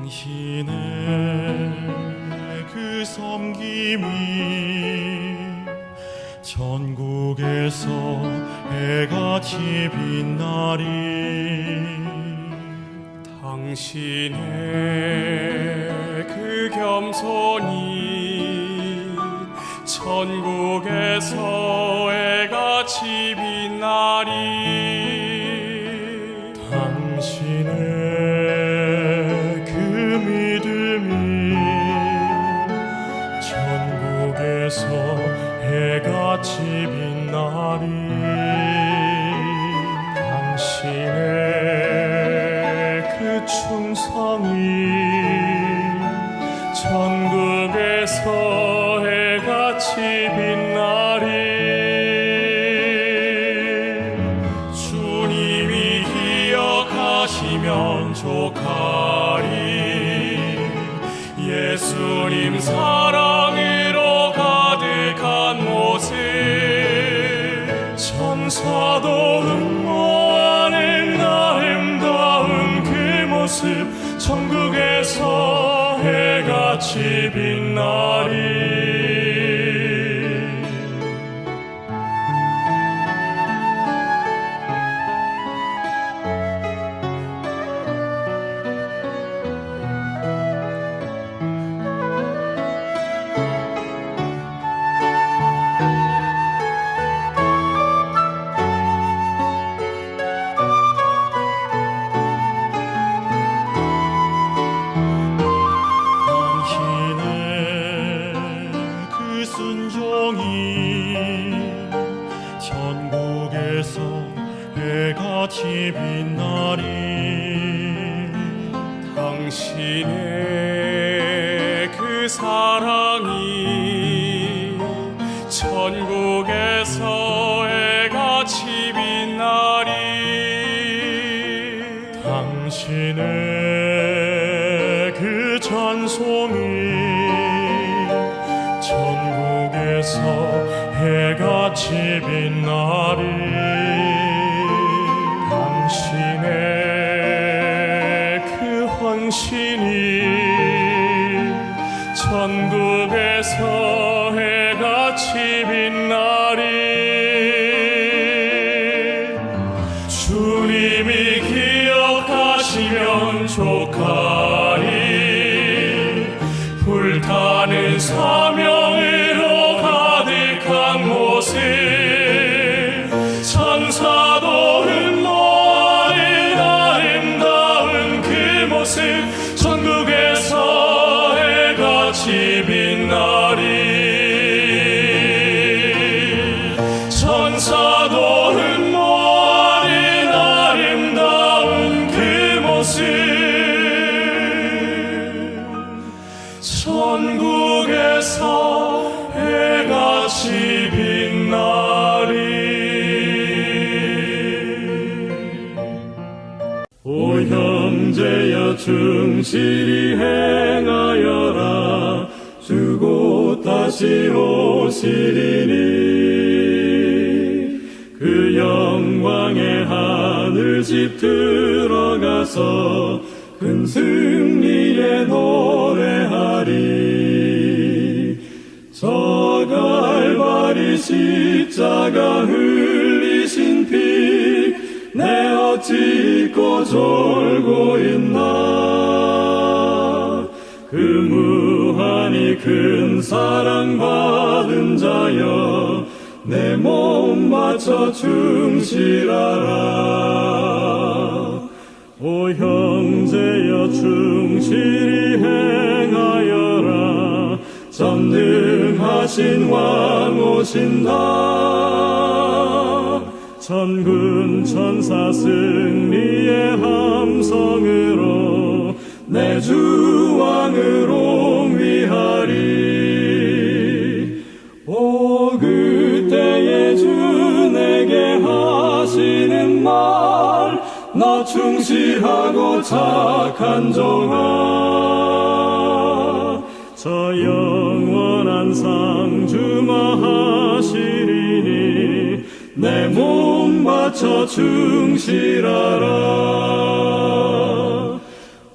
당신의 그 섬김이 전국에서 해같이 빛나리 당신의 그 겸손이 천국에서 애같이 빛나리 전국에서 해같이 빛나리 당신의 그 충 천사도 응모하는 아름다운 그 모습. 천국에서 해같이 빛나리 당신의 그 찬송이 전국에서 해같이 빛나리 좋가리. 불타는 사 천국에서 해같이 빛나리 오 형제여 충실히 행하여라. 주고 다시 오시리니. 그 영광의 하늘집 들어가서 큰 승리에 노 갈바리 십자가 흘리신 피 내 어찌 잊고 졸고 있나? 그 무한히 큰 사랑 받은 자여 내 몸 바쳐 충실하라. 오 형제여 충실히 행하여라 전능하신 왕 오신다. 천군 천사 승리의 함성으로 내 주 왕으로 위하리. 오 그때에 주 내게 하시는 말 나 충실하고 착한 종아. 저영 항상 주마하시리니 내 몸 바쳐 충실하라.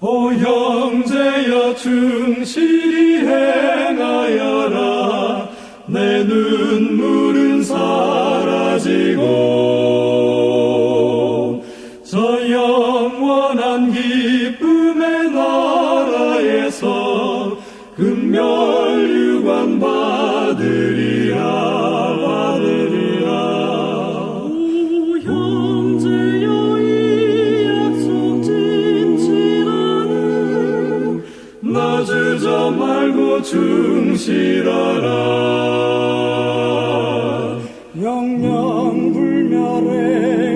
오 형제여 충실히 행하여라. 내 눈물 말고 충실하라. 영영불멸의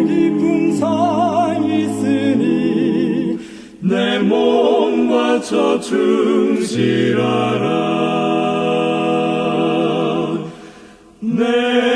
깊은 상 있으니 내 몸 바쳐 충실하라. 내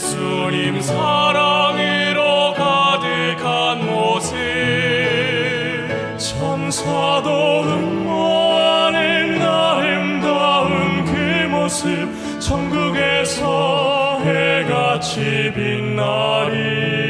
예수님 사랑으로 가득한 모습. 천사도 응모하는 아름다운 그 모습. 천국에서 해같이 빛나리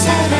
said